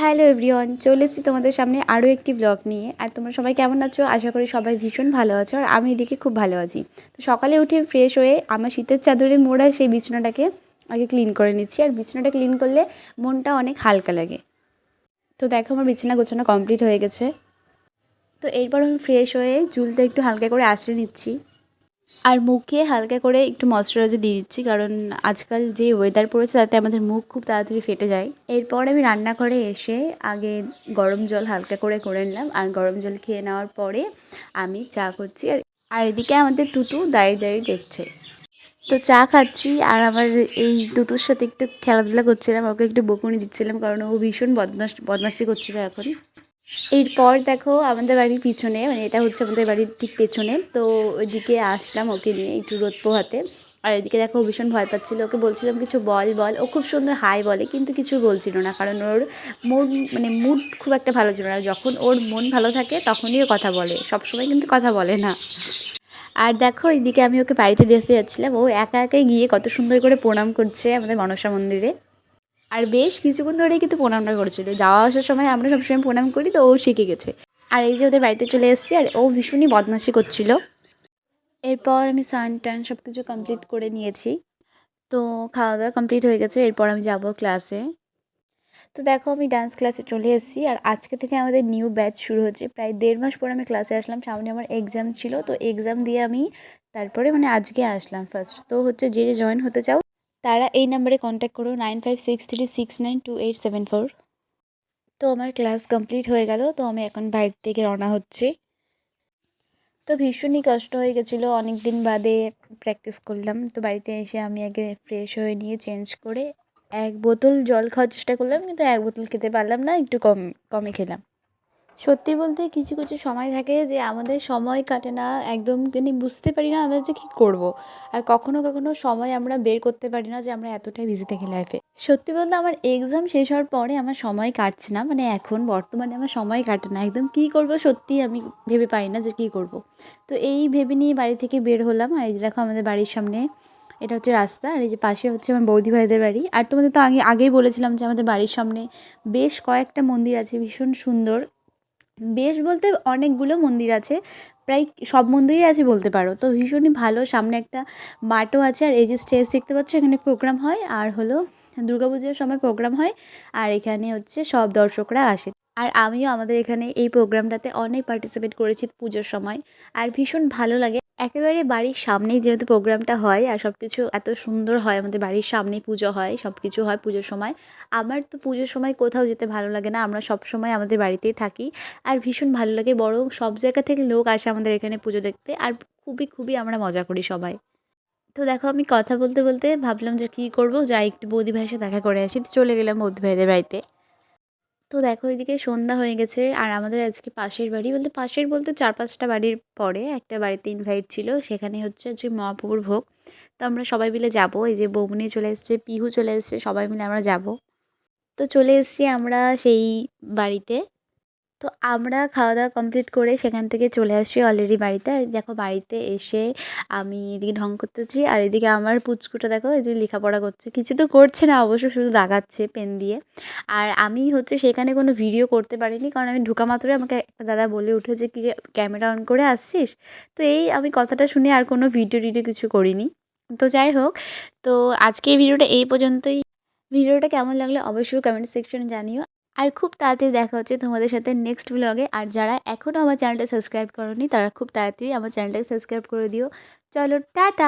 Hello everyone, চলে এসেছি তোমাদের সামনে আরও একটি ব্লগ নিয়ে। আর তোমরা সবাই কেমন আছো? আশা করি সবাই ভীষণ ভালো আছো আর আমি এদিকে খুব ভালো আছি। তো সকালে উঠে ফ্রেশ হয়ে আমার শীতের চাদরে মোড়া সেই বিছানাটাকে আগে ক্লিন করে নিচ্ছি। আর বিছানাটা ক্লিন করলে মনটা অনেক হালকা লাগে। তো দেখো আমার বিছানা গোছানো কমপ্লিট হয়ে গেছে। তো এরপর আমি ফ্রেশ হয়ে চুলটা একটু হালকা করে আঁচড়ে নিচ্ছি। আর মুখে হালকা করে একটু ময়শ্চারাইজার দিয়ে দিচ্ছি, কারণ আজকাল যে ওয়েদার পড়েছে তাতে আমাদের মুখ খুব তাড়াতাড়ি ফেটে যায়। এরপর আমি রান্নাঘরে এসে আগে গরম জল হালকা করে করে নিলাম, আর গরম জল খেয়ে নেওয়ার পরে আমি চা করছি। আর আর এদিকে আমাদের তুতু দাঁড়িয়ে দাঁড়িয়ে দেখছে। তো চা খাচ্ছি, আর আমার এই তুতুর সাথে একটু খেলাধুলা করছিলাম, ওকে একটু বকুনি দিচ্ছিলাম, কারণ ও ভীষণ বদমাস, বদমাশি করছিল এখন। এরপর দেখো আমাদের বাড়ির পিছনে মানে এটা হচ্ছে আমাদের বাড়ির ঠিক পেছনে, তো ওইদিকে আসলাম ওকে নিয়ে একটু রোদ পোহাতে। আর এদিকে দেখো ভীষণ ভয় পাচ্ছিলো, ওকে বলছিলাম কিছু বল বল। ও খুব সুন্দর হাই বলে, কিন্তু কিছু বলছিল না, কারণ ওর মন মানে মুড খুব একটা ভালো ছিল না। যখন ওর মন ভালো থাকে তখনই ও কথা বলে, সবসময় কিন্তু কথা বলে না। আর দেখো এইদিকে আমি ওকে বাড়িতে দিয়ে যাচ্ছিলাম, ও একা একাই গিয়ে কত সুন্দর করে প্রণাম করছে আমাদের মনসা মন্দিরে। আর বেশ কিছুক্ষণ ধরেই কিন্তু প্রণামটা করেছিল। যাওয়া আসার সময় আমরা সবসময় প্রণাম করি তো ও শিখে গেছে। আর এই যে ওদের বাড়িতে চলে এসেছি আর ও ভীষণই বদমাশি করছিল। এরপর আমি সান টান সব কিছু কমপ্লিট করে নিয়েছি। তো খাওয়া দাওয়া কমপ্লিট হয়ে গেছে, এরপর আমি যাব ক্লাসে তো দেখো আমি ডান্স ক্লাসে চলে এসেছি আর আজকে থেকে আমাদের নিউ ব্যাচ শুরু হচ্ছে। প্রায় দেড় মাস পর আমি ক্লাসে আসলাম, সামনে আমার এক্সাম ছিল। তো এক্সাম দিয়ে আমি তারপরে মানে আজকে আসলাম ফার্স্ট তো হচ্ছে যে যে জয়েন হতে চাও তারা এই নাম্বারে কন্ট্যাক্ট করো nine five six three six nine two eight seven four তো আমার ক্লাস কমপ্লিট হয়ে গেল, তো আমি এখন বাড়ির থেকে রওনা হচ্ছি। তো ভীষণই কষ্ট হয়ে গেছিল অনেক দিন বাদে প্র্যাকটিস করলাম। তো বাড়িতে এসে আমি আগে ফ্রেশ হয়ে নিয়ে চেঞ্জ করে এক বোতল জল খাওয়ার চেষ্টা করলাম, কিন্তু এক বোতল খেতে পারলাম না, একটু কম কমে খেলাম। সত্যি বলতে কিছু কিছু সময় থাকে যে আমাদের সময় কাটে না, একদম মানে বুঝতে পারি না আমরা যে কী করব। আর কখনো কখনো সময় আমরা বের করতে পারি না যে আমরা এতটাই বিজি থাকি লাইফে সত্যি বলতে আমার এক্সাম শেষ হওয়ার পরে আমার সময় কাটছে না মানে এখন বর্তমানে আমার সময় কাটে না একদম কী করব সত্যি আমি ভেবে পারি না যে কী করব। তো এই ভেবে নিয়ে বাড়ি থেকে বের হলাম, আর এই যে দেখো আমাদের বাড়ির সামনে এটা হচ্ছে রাস্তা, আর এই যে পাশে হচ্ছে আমার বৌদি ভাইদের বাড়ি আর তোমাদের তো আগে, আগেই বলেছিলাম যে আমাদের বাড়ির সামনে বেশ কয়েকটা মন্দির আছে, ভীষণ সুন্দর বেশ বলতে অনেকগুলো মন্দির আছে। প্রায় সব মন্দিরই আছে বলতে পারো। তো ভীষণই ভালো। সামনে একটা মাঠও আছে। আর এই যে স্টেজ দেখতে পাচ্ছ, এখানে প্রোগ্রাম হয়। আর হলো দুর্গাপুজোর সময় প্রোগ্রাম হয়। আর এখানে হচ্ছে সব দর্শকরা আসে। আর আমিও আমাদের এখানে এই প্রোগ্রামটাতে অনেক পার্টিসিপেট করেছি পুজোর সময়। আর ভীষণ ভালো লাগে। একেবারে বাড়ির সামনেই যেহেতু প্রোগ্রামটা হয় আর সব কিছু এত সুন্দর হয়, আমাদের বাড়ির সামনেই পুজো হয় সব কিছু হয় পুজোর সময়। আমার তো পুজোর সময় কোথাও যেতে ভালো লাগে না, আমরা সব সময় আমাদের বাড়িতেই থাকি। আর ভীষণ ভালো লাগে, বরং সব জায়গা থেকে লোক আসে আমাদের এখানে পুজো দেখতে, আর খুবই খুবই আমরা মজা করি সবাই। তো দেখো আমি কথা বলতে বলতে ভাবলাম যে কী করব, যাই একটু বৌদি ভাইয়ের সাথে দেখা করে আসি। তো চলে গেলাম বৌদি ভাইদের বাড়িতে। তো দেখো এদিকে সন্ধ্যা হয়ে গেছে আর আমাদের আজকে পাশের বাড়ি বলতে পাশের বলতে চার পাঁচটা বাড়ির পরে একটা বাড়িতে ইনভাইট ছিল, সেখানে হচ্ছে যে মহাপ্রভুর ভোগ। তো আমরা সবাই মিলে যাব, এই যে বৌমনি চলে এসছে, পিহু চলে এসছে, সবাই মিলে আমরা যাব। তো চলে এসছি আমরা সেই বাড়িতে। তো আমরা খাওয়া দাওয়া কমপ্লিট করে সেখান থেকে চলে আসছি অলরেডি বাড়িতে। আর দেখো বাড়িতে এসে আমি এদিকে ঢং করতেছি আর এদিকে আমার পুচকুটা দেখো এদিকে লেখাপড়া করছে। কিছু তো করছে না, অবশ্য শুধু দাগাচ্ছে পেন দিয়ে। আর আমি হচ্ছে সেখানে কোনো ভিডিও করতে পারিনি কারণ আমি ঢুকা মাত্রই আমাকে একটা দাদা বলে উঠেছে কি ক্যামেরা অন করে আসছিস? তো এই আমি কথাটা শুনে আর কোনো ভিডিও টিডিও কিছু করিনি। তো যাই হোক, তো আজকে এই ভিডিওটা এই পর্যন্তই। ভিডিওটা কেমন লাগলে অবশ্যই কমেন্ট সেকশনে জানিও। আর খুব তাড়াতাড়ি দেখা হচ্ছে তোমাদের সাথে নেক্সট ব্লগে আর যারা এখনও আমার চ্যানেলটা সাবস্ক্রাইব করনি, তারা খুব তাড়াতাড়ি আমার চ্যানেলটাকে সাবস্ক্রাইব করে দিও। চলো, টাটা!